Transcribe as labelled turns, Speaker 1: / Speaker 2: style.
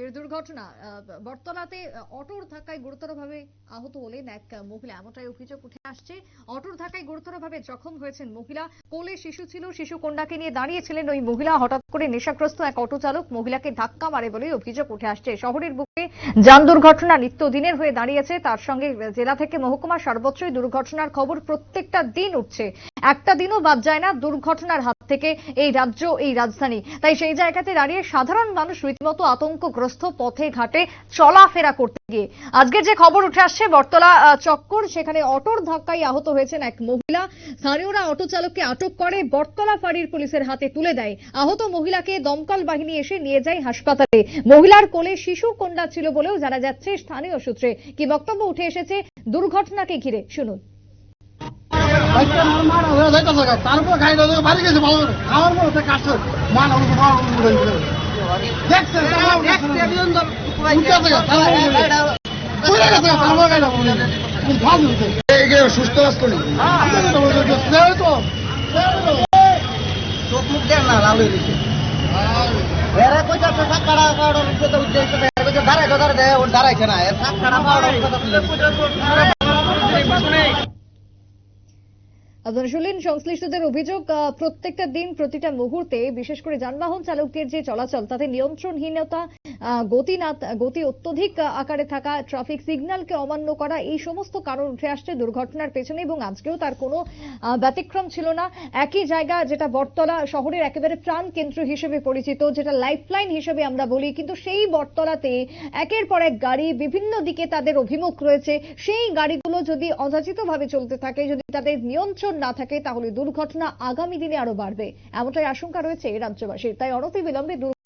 Speaker 1: ফের দুর্ঘটনা বটতলাতে অটোর ধাক্কায় গুরুতরভাবে আহত হলেন এক মহিলা। এমনটাই অভিযোগ উঠে আসছে। অটোর ধাক্কায় গুরুতরভাবে জখম হয়েছেন মহিলা। কোলে শিশু ছিল, শিশু কন্যাকে নিয়ে দাঁড়িয়েছিলেন ওই মহিলা। হঠাৎ করে নেশাগ্রস্ত এক অটো চালক মহিলাকে ধাক্কা মারে বলে অভিযোগ উঠে আসছে। শহরের বুকে যান দুর্ঘটনা নিত্যদিনের হয়ে দাঁড়িয়েছে। তার সঙ্গে জেলা থেকে মহকুমা সর্বত্রই দুর্ঘটনার খবর প্রত্যেকটা দিন উঠছে। একটা দিনও বাদ যায় না দুর্ঘটনার হাত থেকে এই রাজ্য, এই রাজধানী। তাই সেই জায়গাতে দাঁড়িয়ে সাধারণ মানুষ রীতিমতো আতঙ্কগ্রস্ত পথে ঘাটে চলাফেরা করতে গিয়ে আজকের যে খবর উঠে আসছে, বটতলা চক্কর, সেখানে অটোর ধাক্কায় আহত হয়েছেন এক মহিলা। স্থানীয়রা অটো চালককে আটক করে, বটতলা ফাঁড়ির পুলিশের হাতে তুলে দেয়। আহত মহিলাকে দমকল বাহিনী এসে নিয়ে যায় হাসপাতালে। মহিলার কোলে শিশু কন্যা ছিল বলেও জানা যাচ্ছে স্থানীয় সূত্রে। কি বক্তব্য উঠে এসেছে, দুর্ঘটনাকে ঘিরে। শুনুন।
Speaker 2: তারপর উঠে মার উঠে উঠে দেখছে তারপর উঠে গেছে গা, তারপর উঠে গেছে। উঠে গেছে গা, তারপর খাই দাও উঠে গেছে। খুব ভালো হয়েছে। এই যে সুস্থ আসতো নি ঠিক আছে তো, বলছে, যে, দেও তো, দেও তো।
Speaker 3: চোখ মুখ দেন না লাল হয়ে গেছে এরা কইতা তো সাকাড়া কাড়া তো উদ্দেশ্য দেয় এরা দাঁড়ায় দেয় ওর না এর কাড়া রূপে
Speaker 1: শুনলেন সংশ্লিষ্টদের অভিযোগ প্রত্যেকটা দিন প্রতিটা মুহূর্তে, বিশেষ করে যানবাহন চালকদের যে চলাচল, তাতে নিয়ন্ত্রণহীনতা গতি না, গতি অত্যধিক আকারে থাকা ট্রাফিক সিগন্যালকে অমান্য করা, এই সমস্ত কারণ উঠে আসছে দুর্ঘটনার পেছনে এবং আজকেও তার কোনো ব্যতিক্রম ছিল না। একই জায়গা যেটা বটতলা শহরের একেবারে প্রাণ কেন্দ্র হিসেবে পরিচিত, যেটা লাইফলাইন হিসেবে আমরা বলি, কিন্তু সেই বটতলাতে একের পর এক গাড়ি বিভিন্ন দিকে তাদের অভিমুখ রয়েছে। সেই গাড়িগুলো যদি অযাচিতভাবে চলতে থাকে, যদি তাদের নিয়ন্ত্রণ না থাকে তাহলে দুর্ঘটনা আগামী দিনে আরও বাড়বে। এমনটাই আশঙ্কা রয়েছে রাজ্যবাসীর। তাই অনতিবিলম্বে দুর্ঘটনা